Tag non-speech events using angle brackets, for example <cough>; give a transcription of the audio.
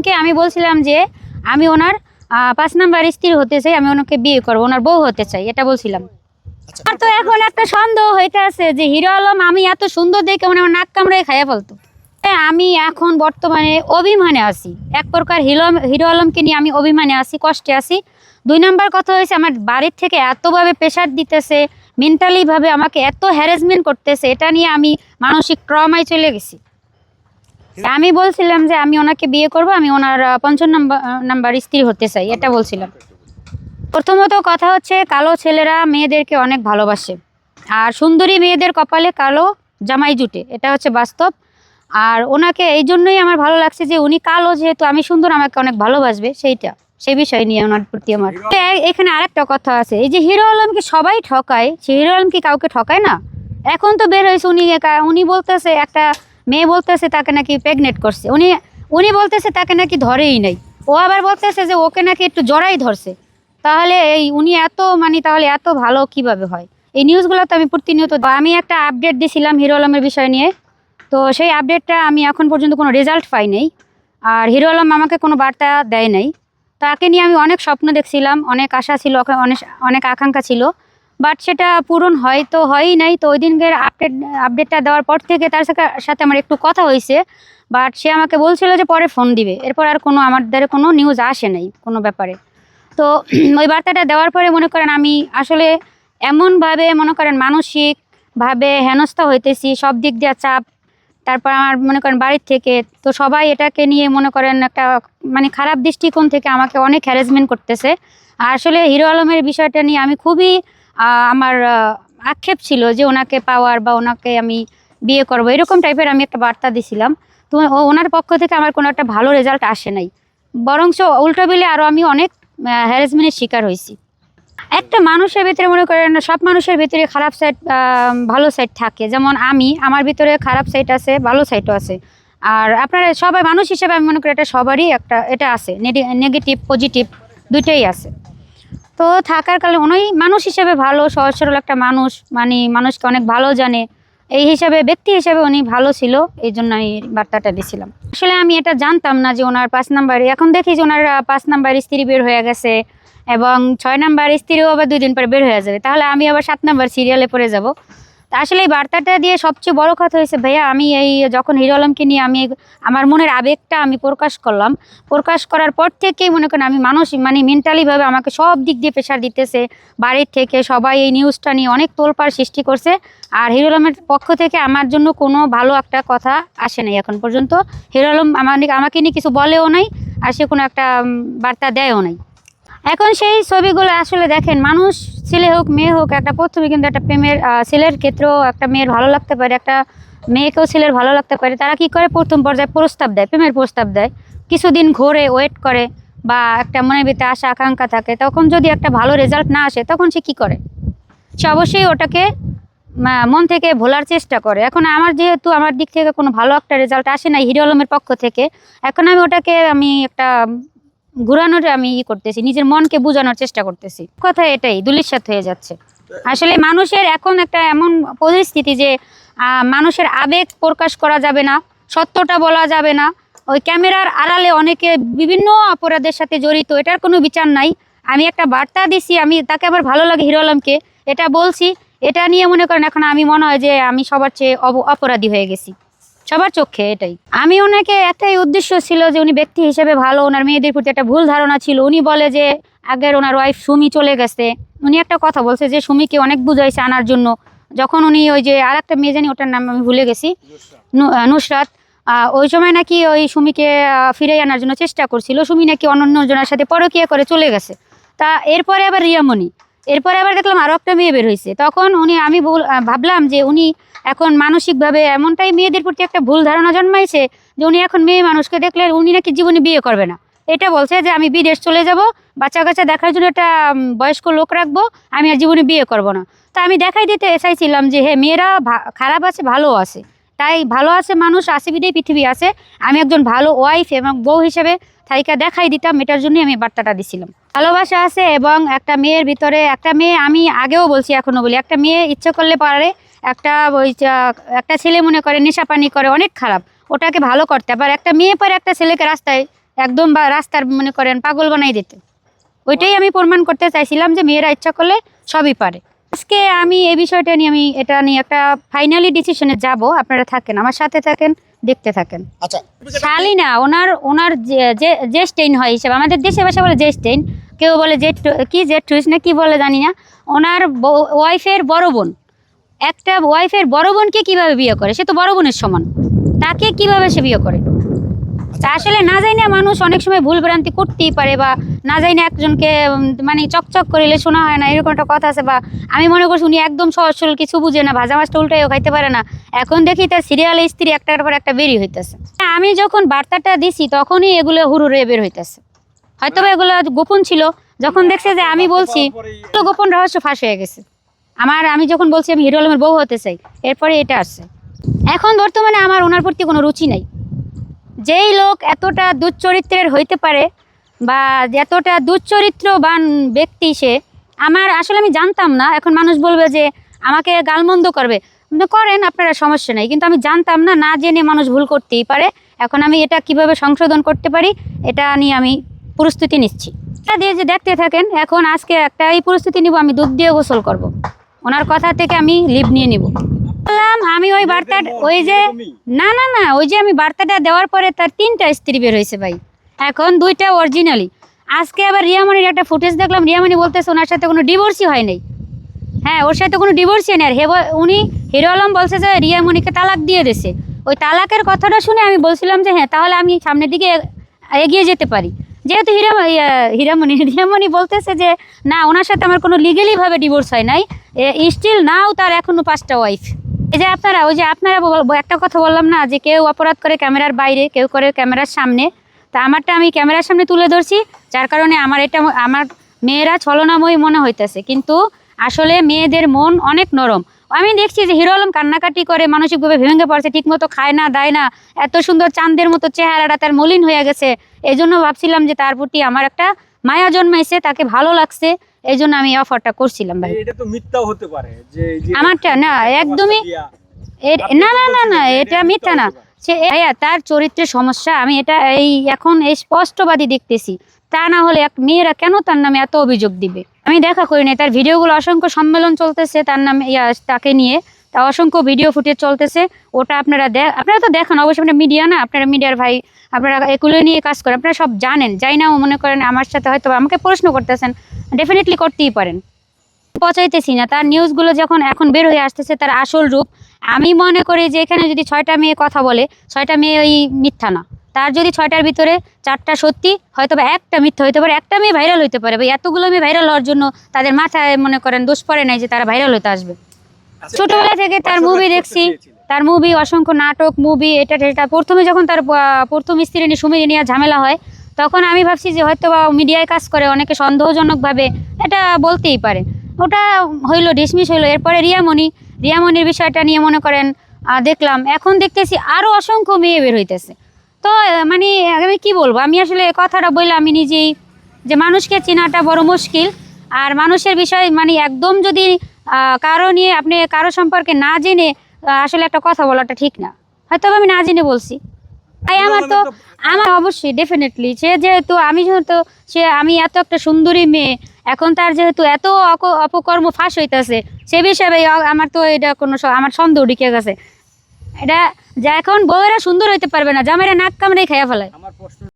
আলমকে আমি বলছিলাম যে আমি ওনার পাঁচ নাম্বার স্ত্রী হতে চাই আমি ওনাকে বিয়ে করব ওনার বউ হতে চাই এটা বলছিলাম। আচ্ছা। আর তো এখন একটা সন্দেহ হইতে আছে যে হিরো আলম আমি এত সুন্দর দেখে মানে আমার নাক কামড়ে খাইয়া ফেলতো। হ্যাঁ, আমি এখন বর্তমানে অভিমানে আছি। এক প্রকার হিরো হিরো আলমকে নিয়ে আমি অভিমানে আছি কষ্টে আছি। দুই নাম্বার কথা হয়েছে আমার বাড়ির থেকে এতভাবে প্রেশার দিতেছে মেন্টালিভাবে আমাকে এত হ্যারাসমেন্ট করতেছে এটা নিয়ে আমি মানসিক ট্রমায় চলে গেছি। আমি বলছিলাম যে আমি ওনাকে বিয়ে করব আমি ওনার পঞ্চম নাম্বার নাম্বার স্ত্রী হতে চাই এটা বলছিলাম। প্রথমত কথা হচ্ছে কালো ছেলেরা মেয়েদেরকে অনেক ভালোবাসে। আর সুন্দরী মেয়েদের কপালে কালো জামাই জুটে এটা হচ্ছে বাস্তব। আর ওনাকে এই জন্যই আমার ভালো লাগছে যে উনি কালো যেহেতু আমি সুন্দর আমাকে অনেক ভালোবাসবে সেইটা সেই বিষয় নিয়ে ওনার প্রতি আমার। এখানে আরেকটা কথা আছে এই যে হিরো আলমকে সবাই ঠকায় সে হিরো আলম কি কাউকে ঠকায় না? এখন তো বের হয়েছে উনি উনি বলতেছে একটা মেয়ে বলতেছে তাকে নাকি প্রেগনেন্ট করছে। উনি উনি বলতেছে তাকে নাকি ধরেই নাই। ও আবার বলতেছে যে ওকে নাকি একটু জড়াই ধরছে। তাহলে এই উনি এত মানে তাহলে এত ভালো কীভাবে হয়? এই নিউজগুলো তো আমি প্রতিনিয়ত আমি একটা আপডেট দিছিলাম হিরো আলমের বিষয় নিয়ে। তো সেই আপডেটটা আমি এখন পর্যন্ত কোনো রেজাল্ট পাই নাই। আর হিরো আলম আমাকে কোনো বার্তা দেয় নাই। তাকে নিয়ে আমি অনেক স্বপ্ন দেখছিলাম, অনেক আশা ছিল, অনেক অনেক আকাঙ্ক্ষা ছিল। বাট সেটা পূরণ হয় তো হয়ই নাই। তো ওই দিনকের আপডেট আপডেটটা দেওয়ার পর থেকে তার সাথে- আমার একটু কথা হয়েছে। বাট সে আমাকে বলছিল যে পরে ফোন দিবে। এরপর আর কোনো, আমাদের কোনো নিউজ আসে নাই কোনো ব্যাপারে। তো <clears throat> ওই বার্তাটা দেওয়ার পরে মনে করেন আমি আসলে এমনভাবে মনে করেন মানসিকভাবে হেনস্থা হইতেছি, সব দিক দিয়ে চাপ। তারপর আমার মনে করেন বাড়ির থেকে, তো সবাই এটাকে নিয়ে মনে করেন একটা মানে খারাপ দৃষ্টিকোণ থেকে আমাকে অনেক হ্যারাসমেন্ট করতেছে। আসলে হিরো আলমের বিষয়টা নিয়ে আমি খুবই আমার আক্ষেপ ছিল যে ওনাকে পাওয়ার বা ওনাকে আমি বিয়ে করব, এরকম টাইপের আমি একটা বার্তা দিছিলাম। তো ওনার পক্ষ থেকে আমার কোনো একটা ভালো রেজাল্ট আসে নাই। বরঞ্চ উল্টো বিলে আরও আমি অনেক হ্যারাসমেন্টের শিকার হয়েছি। একটা মানুষের ভিতরে মনে করেন, সব মানুষের ভিতরে খারাপ সাইড ভালো সাইড থাকে। যেমন আমি, আমার ভিতরে খারাপ সাইড আছে, ভালো সাইডও আছে। আর আপনারা সবাই, মানুষ হিসেবে আমি মনে করি এটা সবারই একটা, এটা আছে। নেগেটিভ পজিটিভ দুইটাই আছে। তো থাকার কালে উনি মানুষ হিসেবে ভালো, সহজ, সরল একটা মানুষ। মানে মানুষকে অনেক ভালো জানে। এই হিসাবে, ব্যক্তি হিসাবে উনি ভালো ছিল, এই জন্য আমি বার্তাটা দিয়েছিলাম আসলে আমি এটা জানতাম না যে ওনার পাঁচ নাম্বারে, এখন দেখি যে ওনার পাঁচ নাম্বার স্ত্রী বের হয়ে গেছে এবং ছয় নাম্বার স্ত্রীও আবার দুই দিন পরে বের হয়ে যাবে। তাহলে আমি আবার সাত নাম্বার সিরিয়ালে পরে যাব। আসলে এই বার্তাটা দিয়ে সবচেয়ে বড় কথা হয়েছে, ভাইয়া, আমি এই যখন হিরো আলমকে নিয়ে আমি আমার মনের আবেগটা আমি প্রকাশ করলাম। প্রকাশ করার পর থেকেই মনে করেন আমি মানুষ মানে মেন্টালিভাবে আমাকে সব দিক দিয়ে প্রেশার দিতেছে। বাড়ির থেকে সবাই এই নিউজটা নিয়ে অনেক তোলপাড় সৃষ্টি করছে। আর হিরো আলমের পক্ষ থেকে আমার জন্য কোনো ভালো একটা কথা আসে নাই এখন পর্যন্ত। হিরো আলম আমার আমাকে নিয়ে কিছু বলেও নাই, আর সে কোনো একটা বার্তা দেয়ও নাই। এখন সেই ছবিগুলো আসলে দেখেন, মানুষ, ছেলে হোক, মেয়ে হোক, একটা প্রথমে কিন্তু একটা প্রেমের ছেলের ক্ষেত্রেও একটা মেয়ের ভালো লাগতে পারে, একটা মেয়েকেও ছেলের ভালো লাগতে পারে। তারা কি করে? প্রথম পর্যায়ে প্রস্তাব দেয়, প্রেমের প্রস্তাব দেয়। কিছুদিন ঘোরে ওয়েট করে বা একটা মনের ভিতরে আশা, আকাঙ্ক্ষা থাকে। তখন যদি একটা ভালো রেজাল্ট না আসে, তখন সে কি করে? সে অবশ্যই ওটাকে মন থেকে ভোলার চেষ্টা করে। এখন আমার যেহেতু আমার দিক থেকে কোনো ভালো একটা রেজাল্ট আসে না হিরো আলমের পক্ষ থেকে, এখন আমি ওটাকে, আমি একটা ঘুরানোর আমি ই করতেছি, নিজের মনকে বোঝানোর চেষ্টা করতেছি। কথা এটাই দুলিশ্বাত হয়ে যাচ্ছে। আসলে মানুষের এখন একটা এমন পরিস্থিতি যে মানুষের আবেগ প্রকাশ করা যাবে না, সত্যটা বলা যাবে না। ওই ক্যামেরার আড়ালে অনেকে বিভিন্ন অপরাধের সাথে জড়িত, এটার কোনো বিচার নাই। আমি একটা বার্তা দিছি, আমি তাকে আমার ভালো লাগে হিরো আলমকে, এটা বলছি, এটা নিয়ে মনে করেন এখন আমি মনে হয় যে আমি সবার চেয়ে অপরাধী হয়ে গেছি। সবার চোখে এটাই। আমি ওনাকে একটাই উদ্দেশ্য ছিল যে উনি ব্যক্তি হিসেবে ভালো, ওনার মেয়েদের প্রতি একটা ভুল ধারণা ছিল। উনি বলে যে, আগের ওনার ওয়াইফ সুমি চলে গেছে। উনি একটা কথা বলছে যে, সুমিকে অনেক বুঝাইছে আনার জন্য। যখন উনি ওই যে আর একটা মেয়ে জানি, ওটার নাম আমি ভুলে গেছি নুসরাত ওই সময় নাকি ওই সুমিকে ফিরে আনার জন্য চেষ্টা করছিল। সুমি নাকি অন্য জনের সাথে পরকিয়া করে চলে গেছে। তা এরপরে আবার রিয়ামণি। এরপরে আবার দেখলাম আরও একটা মেয়ে বের হয়েছে। তখন উনি আমি বল- ভাবলাম যে উনি এখন মানসিকভাবে এমনটাই মেয়েদের প্রতি একটা ভুল ধারণা জন্মাইছে যে উনি এখন মেয়ে মানুষকে দেখলে উনি নাকি জীবনে বিয়ে করবে না। এটা বলছে যে আমি বিদেশ চলে যাব, বাচ্চা কাচ্চা দেখার জন্য একটা বয়স্ক লোক রাখব, আমি আর জীবনে বিয়ে করব না। তা আমি দেখাই দিতে চাইছিলাম যে হ্যাঁ মেয়েরা খারাপ আছে ভালো আছে। তাই ভালো আছে মানুষ আছে বিদেই পৃথিবী আছে। আমি একজন ভালো ওয়াইফ এবং বউ হিসেবে থাইকা দেখাই দিতাম, এটার জন্যই আমি বার্তাটা দিছিলাম। ভালোবাসা আছে এবং একটা মেয়ের ভিতরে, একটা মেয়ে আমি আগেও বলছি, এখনও বলি, একটা মেয়ে ইচ্ছে করলে পারে, একটা ওই একটা ছেলে মনে করে নেশা পানি করে, অনেক খারাপ। ওটাকে ভালো করতে আবার একটা মেয়ে পারে একটা ছেলেকে রাস্তায় একদম বা রাস্তার মনে করেন পাগল বানাই দিতে। ওইটাই আমি প্রমাণ করতে চাইছিলাম যে মেয়েরা ইচ্ছা করলে সবই পারে। আজকে আমি এই বিষয়টা নিয়ে আমি এটা নিয়ে একটা ফাইনালি ডিসিশনে যাব। আপনারা থাকেন আমার সাথে থাকেন দেখতে থাকেন। আচ্ছা শালিনা ওনার ওনার যে- যে যে স্টেইন হয় হিসেবে আমাদের দেশে ভাষা বলে যে স্টেইন কেউ বলে জেট কি জেট টুইস না কি বলে জানি না। ওনার ওয়াইফের বড় বোন একটা ওয়াইফের বড় বোনকে কীভাবে বিয়ে করে? সে তো বড় বোনের সমান তাকে কীভাবে সে বিয়ে করে? তা আসলে না জানি না মানুষ অনেক সময় ভুল ভ্রান্তি করতেই পারে বা না জানি না একজনকে মানে চকচক করিলে শোনা হয় না, এরকম একটা কথা আছে বা আমি মনে করছি উনি একদম সহজ সরল কিছু বুঝে না, ভাজা মাছটা উল্টাইও খাইতে পারে না। এখন দেখি তার সিরিয়ালে স্ত্রী একটার পর একটা বেরিয়ে হইতেছে। আমি যখন বার্তাটা দিছি তখনই এগুলো হুরুরে বের হইতেছে। হয়তো এগুলো গোপন ছিল, যখন দেখছে যে আমি বলছি গোপন রহস্য ফাঁস হয়ে গেছে। আমার, আমি যখন বলছি আমি হিরো আলমের বউ হতে চাই, এরপরে এটা আসছে। এখন বর্তমানে আমার ওনার প্রতি কোনো রুচি নাই। যেই লোক এতটা দুশ্চরিত্রের হইতে পারে বা এতটা দুশ্চরিত্রবান ব্যক্তি সে, আমার আসলে আমি জানতাম না। এখন মানুষ বলবে যে আমাকে গালমন্দ করবে। করেন, আপনারা সমস্যা নেই। কিন্তু আমি জানতাম না না জেনে মানুষ ভুল করতেই পারে। এখন আমি এটা কীভাবে সংশোধন করতে পারি, এটা নিয়ে আমি প্রস্তুতি নিচ্ছি। এটা দিয়ে যে দেখতে থাকেন, এখন আজকে একটা এই প্রস্তুতি নিব, আমি দুধ দিয়ে গোসল করব। ওনার কথা থেকে আমি লিভ নিয়ে নিব। আমি ওই বার্তা ওই যে না না না ওই যে আমি বার্তাটা দেওয়ার পরে তার তিনটা স্ত্রী বের হয়েছে ভাই। এখন দুইটা অরিজিনালি আজকে আবার রিয়ামণির একটা ফুটেজ দেখলাম রিয়ামণি বলতেছে ওনার সাথে কোনো ডিভোর্সই হয় নাই। হ্যাঁ ওর সাথে কোনো ডিভোর্সই নেই। আর হে উনি হিরো আলম বলছে যে রিয়ামণিকে তালাক দিয়ে দিছে ওই তালাকের কথাটা শুনে আমি বলছিলাম যে হ্যাঁ তাহলে আমি সামনের দিকে এগিয়ে যেতে পারি। যেহেতু হিরা হিরামণি <laughs> রিয়ামণি বলতেছে যে না ওনার সাথে আমার কোনো লিগেলিভাবে ডিভোর্স হয় নাই। স্টিল নাও তার এখনও পাঁচটা ওয়াইফ এই যে আপনারা, ওই যে আপনারা একটা কথা বললাম না, যে কেউ অপরাধ করে ক্যামেরার বাইরে, কেউ করে ক্যামেরার সামনে। তা আমারটা আমি ক্যামেরার সামনে তুলে ধরছি, যার কারণে আমার এটা আমার মেয়েরা ছলনাময়ী মনে হইতেছে। কিন্তু আসলে মেয়েদের মন অনেক নরম। আমি দেখছি যে হিরো আলম কান্নাকাটি করে, মানসিকভাবে ভেঙে পড়ছে, ঠিকমতো খায় না, দায় না, এত সুন্দর চাঁদের মতো চেহারাটা তার মলিন হয়ে গেছে। এই জন্য ভাবছিলাম যে তার প্রতি আমার একটা মায়া জন্মাইছে তাকে ভালো লাগছে এই জন্য আমি অফারটা করছিলাম ভাই। এটা তো মিথ্যাও হতে পারে যে আমারটা না একদমই না না না না এটা মিথ্যা না। সে তার চরিত্রের সমস্যা আমি এটা এই এখন এই স্পষ্টবাদী দেখতেছি। তা না হলে এক মেয়েরা কেন তার নামে এত অভিযোগ দিবে? আমি দেখা করি নাই তার ভিডিওগুলো অসংখ্য সম্মেলন চলতেছে তার নামে ইয়া, তাকে নিয়ে। তা অসংখ্য ভিডিও ফুটেজ চলতেছে। ওটা আপনারা দেখ আপনারা তো দেখেন, অবশ্যই আপনারা মিডিয়া না, আপনারা মিডিয়ার ভাই, আপনারা এগুলো নিয়ে কাজ করেন, আপনারা সব জানেন। যাই না মনে করেন আমার সাথে হয়তো আমাকে প্রশ্ন করতেছেন ডেফিনেটলি করতেই পারেন। পচাইতেছি না, তার নিউজগুলো যখন এখন বের হয়ে আসতেছে, তার আসল রূপ, আমি মনে করি যে এখানে যদি ছয়টা মেয়ে কথা বলে, ছয়টা মেয়ে ওই মিথ্যা না। তার যদি ছয়টার ভিতরে চারটা সত্যি, হয়তো বা একটা মিথ্যা হইতে পারে একটা মেয়ে ভাইরাল হইতে পারে। ভাই এতগুলো মেয়ে ভাইরাল হওয়ার জন্য তাদের মাথায় মনে করেন দোষ পড়ে নাই যে তারা ভাইরাল হতে আসবে। ছোটবেলা থেকে তার মুভি দেখছি। তার মুভি অসংখ্য নাটক মুভি এটা এটা প্রথমে যখন তার প্রথম স্ত্রী নিয়ে সুমি নিয়ে ঝামেলা হয় তখন আমি ভাবছি যে হয়তো বা মিডিয়ায় কাজ করে অনেকে সন্দেহজনকভাবে এটা বলতেই পারে। ওটা হইল ডিসমিস হইল। এরপরে রিয়ামণি রিয়ামণির বিষয়টা নিয়ে মনে করেন দেখলাম। এখন দেখতেছি আরও অসংখ্য মেয়ে বের হইতেছে। তো মানে আমি কি বলব? আমি আসলে কথাটা বললাম আমি নিজেই যে মানুষকে চেনাটা বড় মুশকিল। আর মানুষের বিষয় মানে একদম যদি কারও নিয়ে আপনি কারও সম্পর্কে না জেনে আসলে একটা কথা বলাটা ঠিক না। হয়তো আমি না জেনে বলছি। তাই আমার তো আমার অবশ্যই ডেফিনেটলি সে যেহেতু আমি যেহেতু সে আমি এত একটা সুন্দরী মেয়ে এখন তার যেহেতু এত অপকর্ম ফাঁস হইতেছে সে বিষয়ে আমার তো এটা কোনো আমার সন্দেহ ঢুকে গেছে। এটা যে এখন বউয়েরা সুন্দর হইতে পারবে না জামাইরা নাক কামড়ে খেয়ে ফেলায়। আমার প্রশ্ন